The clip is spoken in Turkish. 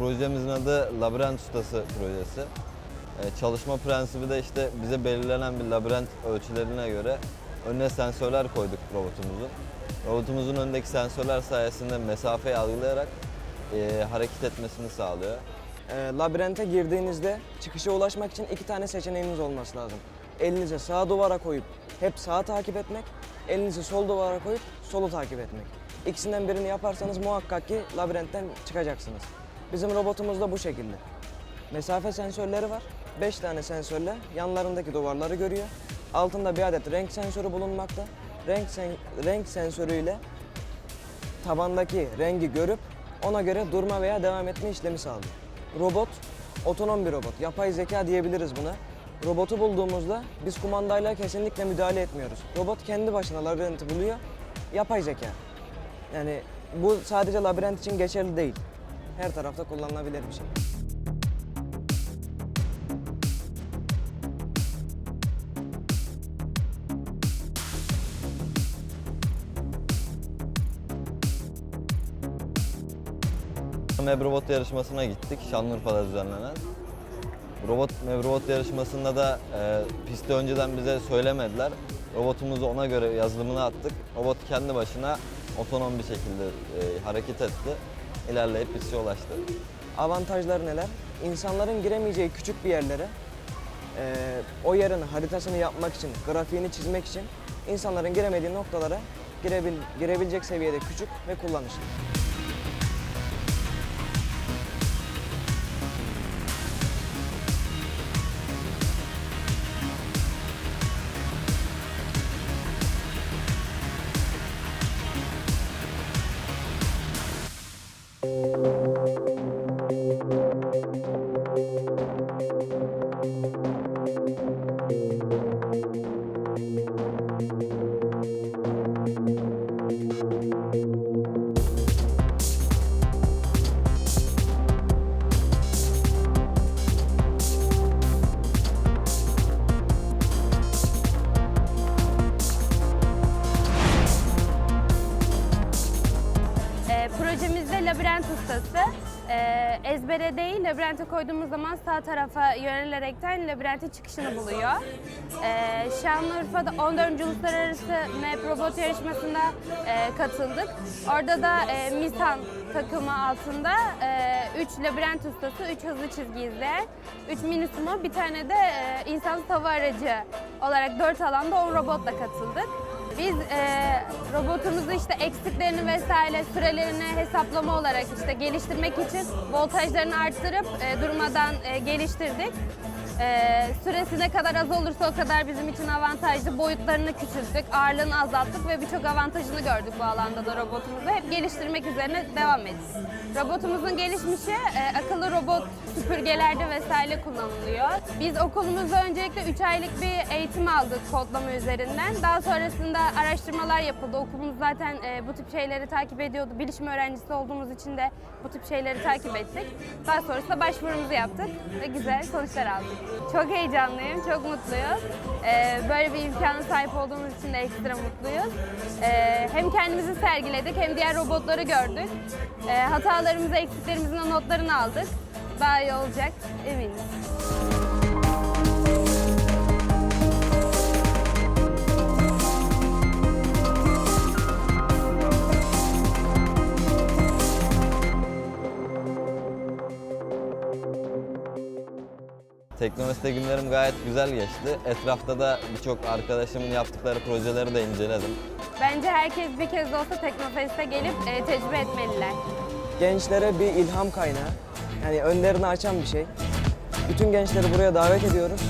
projemizin adı Labirent Ustası projesi. E, çalışma prensibi de işte bize belirlenen bir labirent ölçülerine göre önüne sensörler koyduk robotumuzun. Robotumuzun önündeki sensörler sayesinde mesafeyi algılayarak e, hareket etmesini sağlıyor. E, labirente girdiğinizde çıkışa ulaşmak için iki tane seçeneğiniz olması lazım. Elinizi sağ duvara koyup hep sağa takip etmek, elinizi sol duvara koyup solu takip etmek. İkisinden birini yaparsanız muhakkak ki labirentten çıkacaksınız. Bizim robotumuz da bu şekilde. Mesafe sensörleri var. 5 tane sensörle yanlarındaki duvarları görüyor. Altında bir adet renk sensörü bulunmakta. Renk, sen- renk sensörüyle tabandaki rengi görüp ona göre durma veya devam etme işlemi sağlıyor. Robot, otonom bir robot. Yapay zeka diyebiliriz buna. Robotu bulduğumuzda biz kumandayla kesinlikle müdahale etmiyoruz. Robot kendi başına labirenti buluyor. Yapay zeka. Yani bu sadece labirent için geçerli değil. Her tarafta kullanılabilir bir şey. Mebrobot yarışmasına gittik Şanlıurfa'da düzenlenen. Robot Mebrobot yarışmasında da e, pisti önceden bize söylemediler. Robotumuzu ona göre yazılımını attık. Robot kendi başına otonom bir şekilde e, hareket etti. İlerleyip piste ulaştı. Avantajları neler? İnsanların giremeyeceği küçük bir yerlere eee, o yerin haritasını yapmak için, grafiğini çizmek için insanların giremediği noktalara girebil, girebilecek seviyede küçük ve kullanışlı. Thank you. Projemizde labirent ustası. E, ezbere değil, labirente koyduğumuz zaman sağ tarafa yönelerekten labirentin çıkışını buluyor. E, Şanlıurfa'da 14. Uluslararası MEP Robot Yarışması'nda e, katıldık. Orada da e, Misan takımı altında 3 labirent ustası, 3 hızlı çizgi izleyen, 3 mini sumo, bir tane de e, insansız hava aracı olarak 4 alanda 10 robotla katıldık. Biz e, robotumuzu işte eksiklerini vesaire sürelerini hesaplama olarak işte geliştirmek için voltajlarını arttırıp e, durmadan e, geliştirdik. E, süresi ne kadar az olursa o kadar bizim için avantajlı. Boyutlarını küçülttük, ağırlığını azalttık ve birçok avantajını gördük bu alanda da robotumuzu. Hep geliştirmek üzerine devam ettik. Robotumuzun gelişmişi e, akıllı robot süpürgelerde vesaire kullanılıyor. Biz okulumuzda öncelikle 3 aylık bir eğitim aldık kodlama üzerinden. Daha sonrasında araştırmalar yapıldı. Okulumuz zaten e, bu tip şeyleri takip ediyordu. Bilişim öğrencisi olduğumuz için de bu tip şeyleri takip ettik. Daha sonrasında başvurumuzu yaptık ve güzel sonuçlar aldık. Çok heyecanlıyım, çok mutluyuz. E, böyle bir imkana sahip olduğumuz için de ekstra mutluyuz. E, hem kendimizi sergiledik hem diğer robotları gördük. E, hatalarımızı, eksiklerimizin notlarını aldık. Daha iyi olacak eminiz. Teknomeste günlerim gayet güzel geçti. Etrafta da birçok arkadaşımın yaptıkları projeleri de inceledim. Bence herkes bir kez de olsa Teknofest'e gelip e, tecrübe etmeliler. Gençlere bir ilham kaynağı. Yani önlerini açan bir şey. Bütün gençleri buraya davet ediyoruz.